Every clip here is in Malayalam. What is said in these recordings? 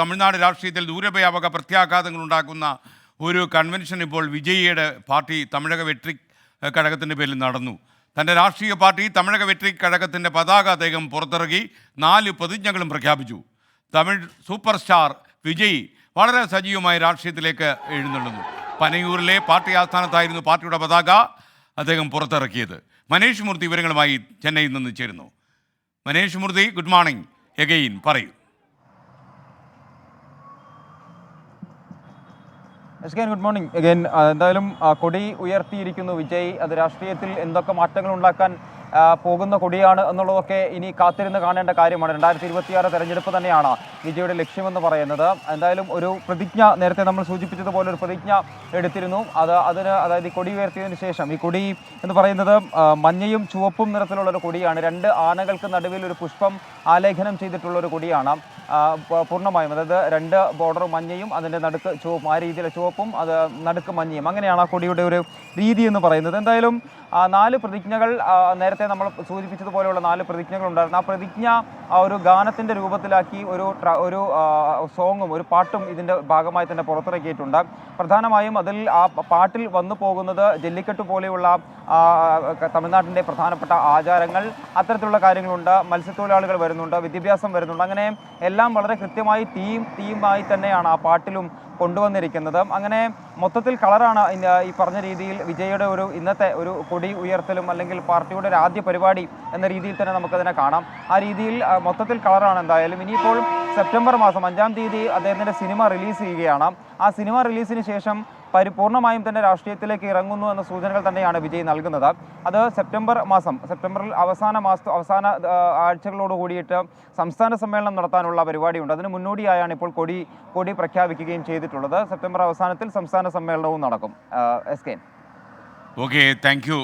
തമിഴ്നാട് രാഷ്ട്രീയത്തിൽ ദൂരവ്യാപക പ്രത്യാഘാതങ്ങൾ ഉണ്ടാക്കുന്ന ഒരു കൺവെൻഷൻ ഇപ്പോൾ വിജയിയുടെ പാർട്ടി തമിഴക വെട്രി കഴകത്തിന്റെ പേരിൽ നടന്നു. തന്റെ രാഷ്ട്രീയ പാർട്ടി തമിഴക വെട്രി കഴകത്തിന്റെ പതാക അദ്ദേഹം പുറത്തിറക്കി നാല് പ്രതിജ്ഞകളും പ്രഖ്യാപിച്ചു. തമിഴ് സൂപ്പർ സ്റ്റാർ വിജയ് വളരെ സജീവമായി രാഷ്ട്രീയത്തിലേക്ക് എഴുന്നള്ളുന്നു. പനയൂരിലെ പാർട്ടി ആസ്ഥാനത്തായിരുന്നു പാർട്ടിയുടെ പതാക അദ്ദേഹം പുറത്തിറക്കിയത്. മനീഷ് മൂർത്തി വിവരങ്ങളുമായി ചെന്നൈയിൽ നിന്ന് ചേരുന്നു. Manish Murthy good morning again പറയൂ. എസ് ഗുഡ് മോർണിംഗ് അഗൈൻ എന്തായാലും കൊടി ഉയർത്തിയിരിക്കുന്നു. വിജയ് അത് രാഷ്ട്രീയത്തിൽ എന്തൊക്കെ മാറ്റങ്ങൾ ഉണ്ടാക്കാൻ പോകുന്ന കൊടിയാണ് എന്നുള്ളതൊക്കെ ഇനി കാത്തിരുന്ന് കാണേണ്ട കാര്യമാണ്. രണ്ടായിരത്തി ഇരുപത്തിയാറ് തെരഞ്ഞെടുപ്പ് തന്നെയാണ് വിജയുടെ ലക്ഷ്യമെന്ന് പറയുന്നത്. എന്തായാലും ഒരു പ്രതിജ്ഞ നേരത്തെ നമ്മൾ സൂചിപ്പിച്ചതുപോലെ ഒരു പ്രതിജ്ഞ എടുത്തിരുന്നു. അത് അതിന് അതായത് ഈ കൊടി ഉയർത്തിയതിന് ശേഷം ഈ കൊടി എന്ന് പറയുന്നത് മഞ്ഞയും ചുവപ്പും നിറത്തിലുള്ള ഒരു കൊടിയാണ്. രണ്ട് ആനകൾക്ക് നടുവിൽ ഒരു പുഷ്പം ആലേഖനം ചെയ്തിട്ടുള്ള ഒരു കൊടിയാണ്. പൂർണമായും. അതായത് രണ്ട് ബോർഡർ മഞ്ഞയും അതിന്റെ നടുക്ക് ചുവപ്പും ആ രീതിയിലെ ചുവപ്പും അത് നടുക്ക് മഞ്ഞയും. അങ്ങനെയാണ് ആ കൊടിയുടെ ഒരു രീതി എന്ന് പറയുന്നത്. എന്തായാലും നാല് പ്രതിജ്ഞകൾ നേരത്തെ നമ്മൾ സൂചിപ്പിച്ചതുപോലെയുള്ള നാല് പ്രതിജ്ഞകൾ ഉണ്ടായിരുന്നു ആ പ്രതിജ്ഞ ഒരു ഗാനത്തിന്റെ രൂപത്തിലാക്കി ഒരു ഒരു സോങ്ങും ഒരു പാട്ടും ഇതിന്റെ ഭാഗമായി തന്നെ പുറത്തിറക്കിയിട്ടുണ്ട്. പ്രധാനമായും അതിൽ ആ പാട്ടിൽ വന്നു പോകുന്നത് ജല്ലിക്കെട്ട് പോലെയുള്ള തമിഴ്നാട്ടിന്റെ പ്രധാനപ്പെട്ട ആചാരങ്ങൾ അത്തരത്തിലുള്ള കാര്യങ്ങളുണ്ട്. മത്സ്യത്തൊഴിലാളികൾ വരുന്നുണ്ട് വിദ്യാഭ്യാസം വരുന്നുണ്ട്. അങ്ങനെ എല്ലാം വളരെ കൃത്യമായി തീം തീമായി തന്നെയാണ് ആ പാട്ടിലും കൊണ്ടുവന്നിരിക്കുന്നത്. അങ്ങനെ മൊത്തത്തിൽ കളറാണ് ഈ പറഞ്ഞ രീതിയിൽ വിജയുടെ ഒരു ഇന്നത്തെ ഒരു കൊടി ഉയർത്തലും അല്ലെങ്കിൽ പാർട്ടിയുടെ ഒരു ആദ്യ പരിപാടി എന്ന രീതിയിൽ തന്നെ നമുക്കതിനെ കാണാം. ആ രീതിയിൽ മൊത്തത്തിൽ കളറാണ് എന്തായാലും. ഇനിയിപ്പോൾ സെപ്റ്റംബർ മാസം അഞ്ചാം തീയതി അദ്ദേഹത്തിന്റെ സിനിമ റിലീസ് ചെയ്യുകയാണ്. ആ സിനിമ റിലീസിന് ശേഷം പരിപൂർണമായും തന്നെ രാഷ്ട്രീയത്തിലേക്ക് ഇറങ്ങുന്നു എന്ന സൂചനകൾ തന്നെയാണ് വിജയ് നൽകുന്നത്. അത് സെപ്റ്റംബർ മാസം സെപ്റ്റംബറിൽ അവസാന മാസ അവസാന ആഴ്ചകളോട് കൂടിയിട്ട് സംസ്ഥാന സമ്മേളനം നടത്താനുള്ള പരിപാടിയുണ്ട്. അതിന് മുന്നോടിയായാണ് ഇപ്പോൾ കൊടി കൊടി പ്രഖ്യാപിക്കുകയും ചെയ്തിട്ടുള്ളത്. സെപ്റ്റംബർ അവസാനത്തിൽ സംസ്ഥാന സമ്മേളനവും നടക്കും. Yes K okay thank you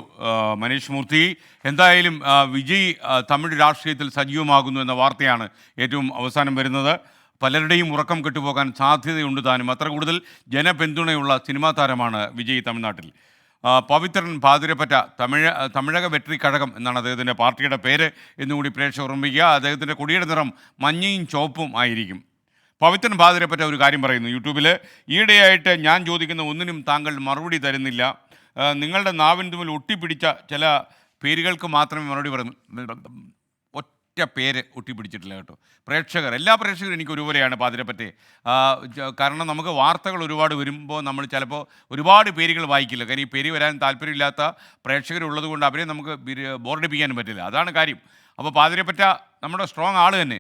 Manish Murthy. എന്തായാലും വിജയ് തമിഴ് രാഷ്ട്രീയത്തിൽ സജീവമാകുന്നു എന്ന വാർത്തയാണ് ഏറ്റവും അവസാനം വരുന്നത്. പലരുടെയും ഉറക്കം കെട്ടുപോകാൻ സാധ്യതയുണ്ട് താനും. അത്ര കൂടുതൽ ജനപിന്തുണയുള്ള സിനിമാ താരമാണ് വിജയ് തമിഴ്നാട്ടിൽ. പവിത്രൻ പാതിരപ്പറ്റ തമിഴ തമിഴക വെട്രി കഴകം എന്നാണ് അദ്ദേഹത്തിന്റെ പാർട്ടിയുടെ പേര് എന്നുകൂടി പ്രേക്ഷകർ ഓർമ്മിക്കുക. അദ്ദേഹത്തിന്റെ കൊടിയുടെ നിറം മഞ്ഞയും ചുവപ്പും ആയിരിക്കും. പവിത്രൻ പാതിരപ്പറ്റ ഒരു കാര്യം പറയുന്നു. യൂട്യൂബിൽ ഈയിടെയായിട്ട് ഞാൻ ചോദിക്കുന്ന ഒന്നിനും താങ്കൾ മറുപടി തരുന്നില്ല. നിങ്ങളുടെ നാവിൻ തുമ്പിൽ ഒട്ടിപ്പിടിച്ച ചില പേരുകൾക്ക് മാത്രമേ മറുപടി പറയുന്നു. ഒറ്റ പേര് ഒട്ടിപ്പിടിച്ചിട്ടില്ല കേട്ടോ. പ്രേക്ഷകർ എല്ലാ പ്രേക്ഷകരും എനിക്ക് ഒരുപോലെയാണ് പാതിരപ്പറ്റെ കാരണം നമുക്ക് വാർത്തകൾ ഒരുപാട് വരുമ്പോൾ നമ്മൾ ചിലപ്പോൾ ഒരുപാട് പേരുകൾ വായിക്കില്ല. കാര്യം ഈ പേര് വരാൻ താല്പര്യമില്ലാത്ത പ്രേക്ഷകരുള്ളത് കൊണ്ട് അവരെ നമുക്ക് ബോർഡിപ്പിക്കാനും പറ്റില്ല. അതാണ് കാര്യം. അപ്പോൾ പാതിരപ്പറ്റ നമ്മുടെ സ്ട്രോങ് ആൾ തന്നെ.